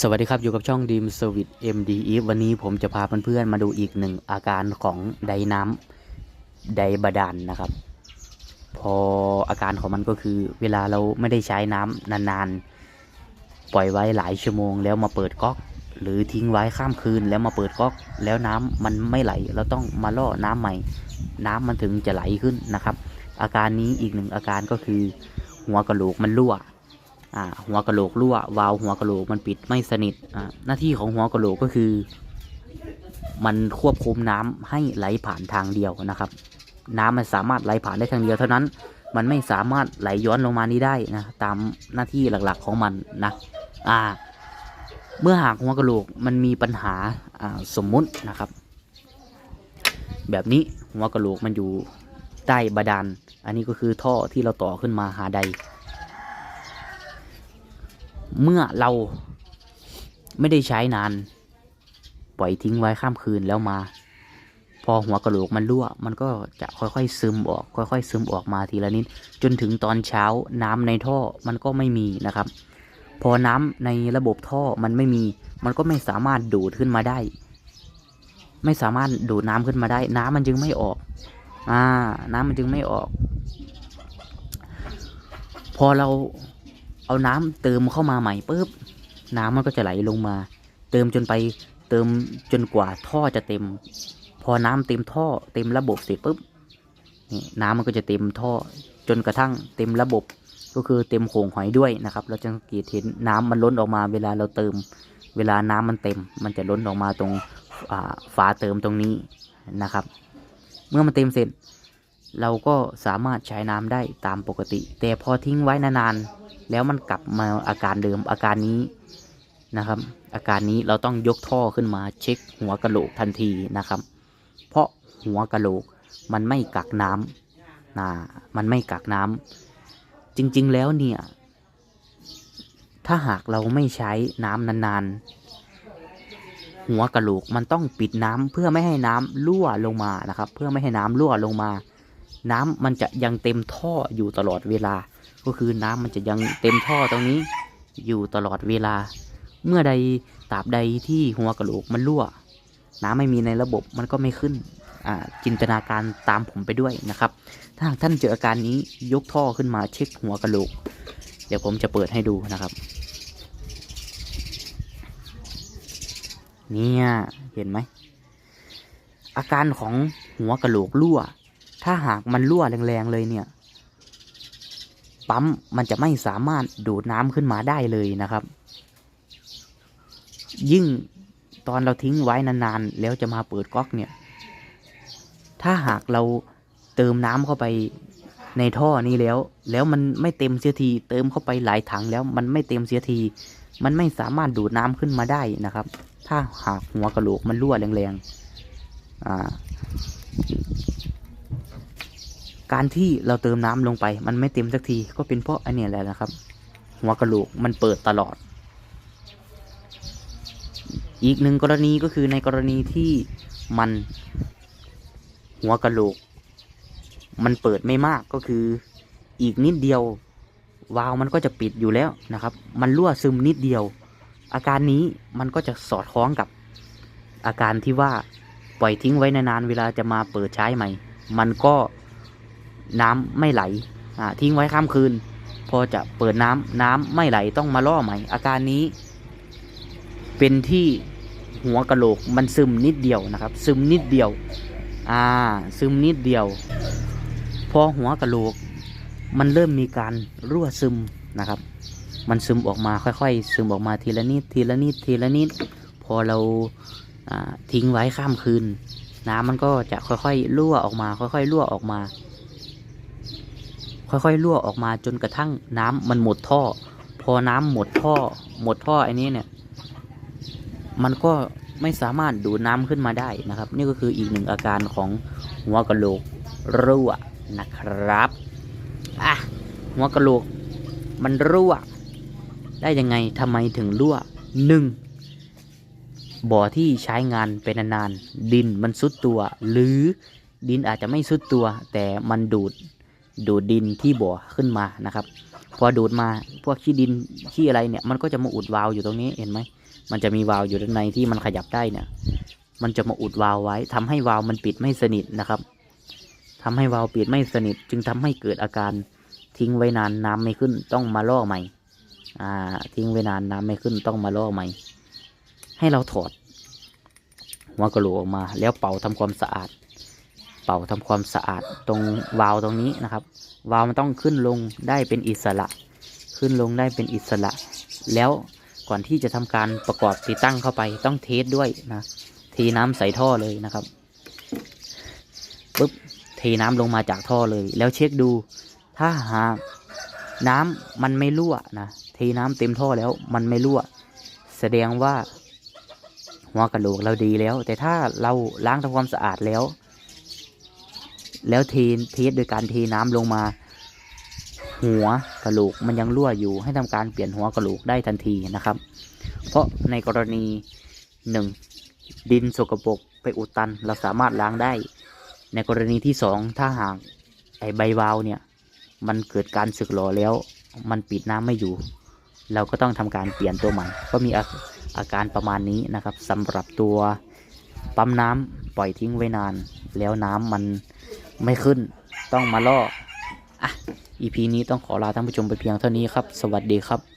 สวัสดีครับ อยู่กับช่องดีมสวิต MDE วันนี้ผมจะพาเพื่อนๆมาดูอีกหนึ่งอาการของไดน้ำไดบาดาลนนะครับ พออาการของมันก็คือ เวลาเราไม่ได้ใช้น้ำนานๆ ปล่อยไว้หลายชั่วโมง แล้วมาเปิดก๊อก หรือทิ้งไว้ข้ามคืนแล้วมาเปิดก๊อก แล้วน้ำมันไม่ไหล เราต้องมาล่อน้ำใหม่ น้ำมันถึงจะไหลขึ้นนะครับ อาการนี้อีกหนึ่งอาการก็คือ หัวกระโหลกมันรั่ว หัวกะโหลกรั่ววาล์วหัวกะโหลกมันปิดไม่สนิทหน้าที่ของหัวกะโหลกก็คือ มันควบคุมน้ำให้ไหลผ่านทางเดียวนะครับ น้ำมันสามารถไหลผ่านได้ทางเดียวเท่านั้น มันไม่สามารถไหลย้อนลงมานี้ได้นะตามหน้าที่หลักๆของมันนะอ่า เมื่อหากหัวกะโหลกมันมีปัญหาอ่าสมมุตินะครับ แบบนี้หัวกะโหลกมันอยู่ใต้บาดาล อันนี้ก็คือท่อที่เราต่อขึ้นมาหาใด เมื่อเราไม่ได้ใช้นาน ปล่อยทิ้งไว้ข้ามคืนแล้วมา พอหัวกระโหลกมันรั่ว มันก็จะค่อยๆซึมออก ค่อยๆซึมออกมาทีละนิด จนถึงตอนเช้าน้ำในท่อมันก็ไม่มีนะครับ พอน้ำในระบบท่อมันไม่มี มันก็ไม่สามารถดูดขึ้นมาได้ ไม่สามารถดูดน้ำขึ้นมาได้ น้ำมันจึงไม่ออก อ่า น้ำมันจึงไม่ออก พอเรา เอาน้ำเติมเข้ามาใหม่ปุ๊บน้ำมันก็จะไหลลงมา เติมจนไปเติมจนกว่าท่อจะเต็ม พอน้ำเต็มท่อเต็มระบบเสร็จปุ๊บนี่น้ำมันก็จะเต็มท่อจนกระทั่งเต็มระบบ ก็คือเต็มโขงหอยด้วยนะครับ เราจะสังเกตเห็นน้ำมันล้นออกมา เวลาเราเติม เวลาน้ำมันเต็ม มันจะล้นออกมาตรงฝาเติมตรงนี้นะครับ เมื่อมันเต็มเสร็จ เราก็สามารถใช้น้ำได้ตามปกติ แต่พอทิ้งไว้นานๆ แล้วมันกลับมาอาการเดิมอาการนี้นะครับ อาการนี้เราต้องยกท่อขึ้นมาเช็คหัวกะโหลกทันทีนะครับ เพราะหัวกะโหลกมันไม่กักน้ำนะมันไม่กักน้ำจริงๆแล้วเนี่ย ถ้าหากเราไม่ใช้น้ำนานๆหัวกะโหลกมันต้องปิดน้ำเพื่อไม่ให้น้ำรั่วลงมานะครับ เพื่อไม่ให้น้ำรั่วลงมา น้ำมันจะยังเต็มท่ออยู่ตลอดเวลา ก็คือน้ำมันจะยังเต็มท่อตรงนี้ อยู่ตลอดเวลา เมื่อใดตราบใดที่หัวกระโหลกมันรั่ว น้ำไม่มีในระบบมันก็ไม่ขึ้นอ่าจินตนาการตามผมไปด้วยนะครับ ถ้าหากท่านเจออาการนี้ยกท่อขึ้นมาเช็คหัวกระโหลก เดี๋ยวผมจะเปิดให้ดูนะครับ เนี่ยเห็นไหมอาการของหัวกระโหลกรั่ว ถ้าหากมันรั่วแรงๆเลยเนี่ย ปั๊มมันจะไม่สามารถดูดน้ำขึ้นมาได้เลยนะครับ ยิ่งตอนเราทิ้งไว้นานๆ แล้วจะมาเปิดก๊อกเนี่ย ถ้าหากเราเติมน้ำเข้าไปในท่อนี้แล้ว แล้วมันไม่เต็มเสียที เติมเข้าไปหลายถังแล้วมันไม่เต็มเสียที มันไม่สามารถดูดน้ำขึ้นมาได้นะครับ ถ้าหากหัวกระโหลกมันรั่วแรงๆอ่า การที่เราเติมน้ำลงไป มันไม่เต็มสักทีก็เป็นเพราะอันนี้แหละนะครับ หัวกระโหลกมันเปิดตลอด อีกหนึ่งกรณีก็คือในกรณีที่มันหัวกระโหลก มันเปิดไม่มากก็คืออีกนิดเดียววาล์วมันก็จะปิดอยู่แล้วนะครับ มันรั่วซึมนิดเดียว อาการนี้มันก็จะสอดคล้องกับอาการที่ว่าปล่อยทิ้งไว้นานๆเวลาจะมาเปิดใช้ใหม่ มันก็ น้ำไม่ไหลทิ้งไว้ข้ามคืน พอจะเปิดน้ำน้ำไม่ไหลต้องมาล่อใหม่ อาการนี้ เป็นที่หัวกะโหลกมันซึมนิดเดียวนะครับ ซึมนิดเดียว อ่า ซึมนิดเดียว พอหัวกะโหลก มันเริ่มมีการรั่วซึมนะครับ มันซึมออกมาค่อยๆ ซึมออกมาทีละนิดทีละนิดทีละนิด พอเราอ่าทิ้งไว้ข้ามคืน น้ำมันก็จะค่อยๆรั่วออกมา ค่อยๆรั่วออกมา ค่อยๆรั่วออกมาจนกระทั่งน้ำมันหมดท่อ พอน้ำหมดท่อ หมดท่อไอ้นี้เนี่ย มันก็ไม่สามารถดูดน้ำขึ้นมาได้นะครับ นี่ก็คืออีกหนึ่งอาการของหัวกะโหลกรั่วนะครับอะหัวกะโหลกมันรั่ว ได้ยังไงทำไมถึงรั่วหนึ่งบ่อที่ใช้งานเป็นนานๆดินมันซุดตัว หรือดินอาจจะไม่ซุดตัว แต่มันดูด ดูดดินที่บ่อขึ้นมานะครับ พอดูดมาพวกขี้ดินขี้อะไรเนี่ยมันก็จะมาอุดวาล์วอยู่ตรงนี้เห็นไหมมันจะมีวาล์วอยู่ด้านในที่มันขยับได้เนี่ย มันจะมาอุดวาล์วไว้ทำให้วาล์วมันปิดไม่สนิทนะครับทำให้วาล์วปิดไม่สนิท จึงทำให้เกิดอาการทิ้งไว้นานน้ำไม่ขึ้นต้องมาล่อใหม่อ่าทิ้งไว้นานน้ำไม่ขึ้นต้องมาล่อใหม่ ให้เราถอดหัวกะโหลกออกมา แล้วเป่าทำความสะอาด เป่าทำความสะอาดตรงวาล์วตรงนี้นะครับ วาล์วมันต้องขึ้นลงได้เป็นอิสระ ขึ้นลงได้เป็นอิสระ แล้วก่อนที่จะทำการประกอบติดตั้งเข้าไปต้องเทสด้วยนะเทน้ำใส่ท่อเลยนะครับปุ๊บเทน้ำลงมาจากท่อเลย แล้วเช็คดู ถ้าหากน้ำมันไม่รั่วนะเทน้ำเต็มท่อแล้วมันไม่รั่ว แสดงว่าหัวกะโหลกเราดีแล้ว แต่ถ้าเราล้างทำความสะอาดแล้ว แล้วเทเทสโดยการเทน้ำลงมา หัวกระโหลกมันยังรั่วอยู่ให้ทำการเปลี่ยนหัวกระโหลกได้ทันทีนะครับ เพราะในกรณีหนึ่งดินสกปรกไปอุดตัน เราสามารถล้างได้ ในกรณีที่สองถ้าหากไอใบวาวเนี่ย มันเกิดการสึกหรอแล้ว มันปิดน้ำไม่อยู่ เราก็ต้องทำการเปลี่ยนตัวใหม่ก็มีอาอาการประมาณนี้นะครับสำหรับตัวปั๊มน้ำปล่อยทิ้งไว้นาน แล้วน้ำมัน ไม่ขึ้นต้องมาล่ออะ EP นี้ต้องขอลาท่านผู้ชมไปเพียงเท่านี้ครับ สวัสดีครับ